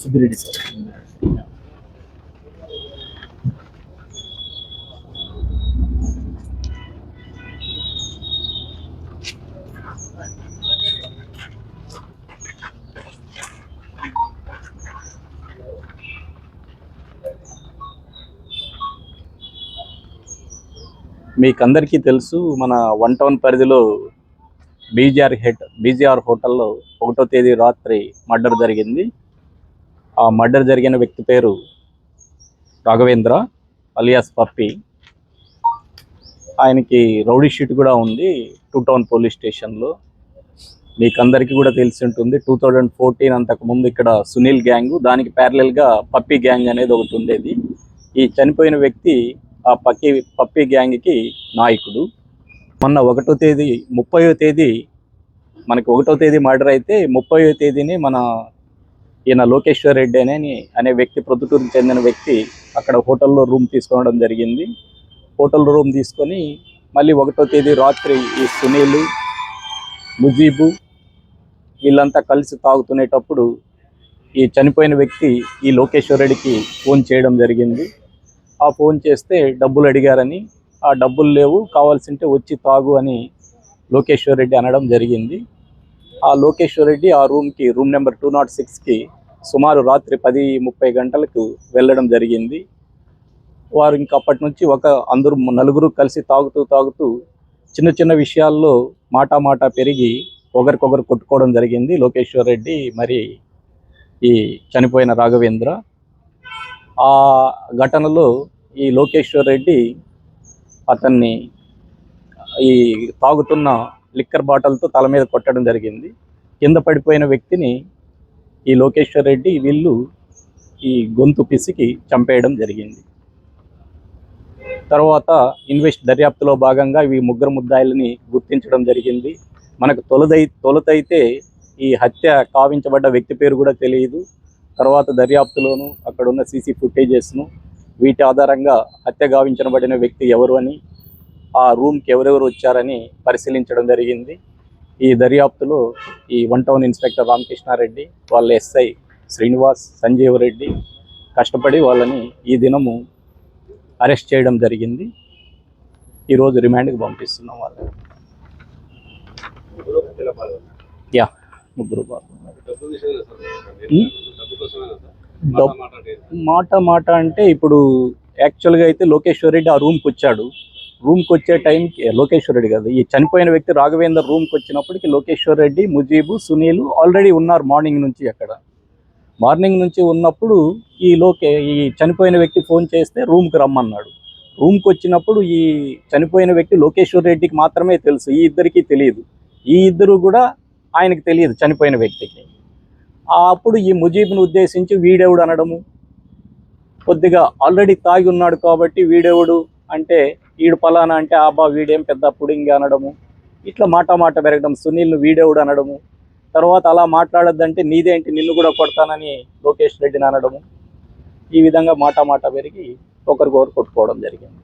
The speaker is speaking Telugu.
సుబ్బిరెడ్డి సార్ అందరికీ తెలుసు మన వన్ టౌన్ పరిధిలో బీజీఆర్ హెట్ బీజీఆర్ హోటల్లో ఒకటో తేదీ రాత్రి మర్డర్ జరిగింది. ఆ మర్డర్ జరిగిన వ్యక్తి పేరు రాఘవేంద్ర అలియాస్ పప్పి. ఆయనకి రౌడీ షీట్ కూడా ఉంది టూ టౌన్ పోలీస్ స్టేషన్లో. మీకు అందరికీ కూడా తెలిసి ఉంటుంది టూ థౌజండ్ ఫోర్టీన్ అంతకుముందు ఇక్కడ సునీల్ గ్యాంగ్ దానికి ప్యారలల్గా పప్పి గ్యాంగ్ అనేది ఒకటి ఉండేది. ఈ చనిపోయిన వ్యక్తి ఆ పక్కి పప్పి గ్యాంగ్కి నాయకుడు. మొన్న ఒకటో తేదీ ముప్పయో తేదీ మనకి ఒకటో తేదీ మర్డర్ అయితే ముప్పయో తేదీని మన ఈయన లోకేశ్వర్ రెడ్డి అనే అనే వ్యక్తి ప్రొద్దుటూరుకు చెందిన వ్యక్తి అక్కడ హోటల్లో రూమ్ తీసుకోవడం జరిగింది. హోటల్ రూమ్ తీసుకొని మళ్ళీ ఒకటో తేదీ రాత్రి ఈ సునీల్ ముజీబు వీళ్ళంతా కలిసి తాగుతునేటప్పుడు ఈ చనిపోయిన వ్యక్తి ఈ లోకేశ్వర్ రెడ్డికి ఫోన్ చేయడం జరిగింది. ఆ ఫోన్ చేస్తే డబ్బులు అడిగారని ఆ డబ్బులు లేవు కావాల్సింటే వచ్చి తాగు అని లోకేశ్వర్ రెడ్డి అనడం జరిగింది. ఆ లోకేశ్వర్ రెడ్డి ఆ రూమ్కి రూమ్ నెంబర్ టూ నాట్ సిక్స్కి సుమారు రాత్రి పది ముప్పై గంటలకు వెళ్ళడం జరిగింది. వారు ఇంకా అప్పటి నుంచి ఒక అందరూ నలుగురు కలిసి తాగుతూ తాగుతూ చిన్న చిన్న విషయాల్లో మాటా మాట పెరిగి ఒకరికొకరు కొట్టుకోవడం జరిగింది. లోకేశ్వర్ రెడ్డి మరి ఈ చనిపోయిన రాఘవేంద్ర. ఆ ఘటనలో ఈ లోకేశ్వర్ రెడ్డి అతన్ని ఈ తాగుతున్న లిక్కర్ బాటిల్తో తల మీద కొట్టడం జరిగింది. కింద పడిపోయిన వ్యక్తిని ఈ లోకేశ్వర్ రెడ్డి వీళ్ళు ఈ గొంతు పిసికి చంపేయడం జరిగింది. తర్వాత ఇన్వెస్ట్ దర్యాప్తులో భాగంగా ఈ ముగ్గురు ముద్దాయిలని గుర్తించడం జరిగింది. మనకు తొలదై తొలుతైతే ఈ హత్య కావించబడ్డ వ్యక్తి పేరు కూడా తెలియదు. తర్వాత దర్యాప్తులోను అక్కడున్న సీసీ ఫుటేజెస్ను వీటి ఆధారంగా హత్య గావించబడిన వ్యక్తి ఎవరు అని ఆ రూమ్కి ఎవరెవరు వచ్చారని పరిశీలించడం జరిగింది. ఈ దర్యాప్తులో ఈ వన్ టౌన్ ఇన్స్పెక్టర్ రామకృష్ణారెడ్డి వాళ్ళ ఎస్ఐ శ్రీనివాస్ సంజీవ్ రెడ్డి కష్టపడి వాళ్ళని ఈ దినము అరెస్ట్ చేయడం జరిగింది. ఈరోజు రిమాండ్కి పంపిస్తున్నాం వాళ్ళు యా ముగ్గురు మాట మాట అంటే ఇప్పుడు యాక్చువల్గా అయితే లోకేశ్వర్ రెడ్డి ఆ రూమ్కి వచ్చాడు. రూమ్కి వచ్చే టైంకి లోకేశ్వర్ రెడ్డి కాదు. ఈ చనిపోయిన వ్యక్తి రాఘవేందర్ రూమ్కి వచ్చినప్పటికి లోకేశ్వర్ రెడ్డి ముజీబు సునీల్ ఆల్రెడీ ఉన్నారు మార్నింగ్ నుంచి అక్కడ. మార్నింగ్ నుంచి ఉన్నప్పుడు ఈ లోకే ఈ చనిపోయిన వ్యక్తి ఫోన్ చేస్తే రూమ్కి రమ్మన్నాడు. రూమ్కి వచ్చినప్పుడు ఈ చనిపోయిన వ్యక్తి లోకేశ్వర్ రెడ్డికి మాత్రమే తెలుసు ఈ ఇద్దరికి తెలియదు. ఈ ఇద్దరు కూడా ఆయనకి తెలియదు చనిపోయిన వ్యక్తికి. అప్పుడు ఈ ముజీబ్ను ఉద్దేశించి వీడెవడు అనడము? కొద్దిగా ఆల్రెడీ తాగి ఉన్నాడు కాబట్టి వీడెవడు? అంటే ఈడు పలానా అంటే ఆబా వీడేం పెద్ద పుడింగి అనడము. ఇట్లా మాట మాట పెరగడం సునీల్ను వీడేవుడు అనడము. తర్వాత అలా మాట్లాడొద్దంటే నీదేంటి నిన్ను కూడా కొడతానని లోకేష్ రెడ్డిని అనడము. ఈ విధంగా మాట మాట పెరిగి ఒకరికొకరు కొట్టుకోవడం జరిగింది.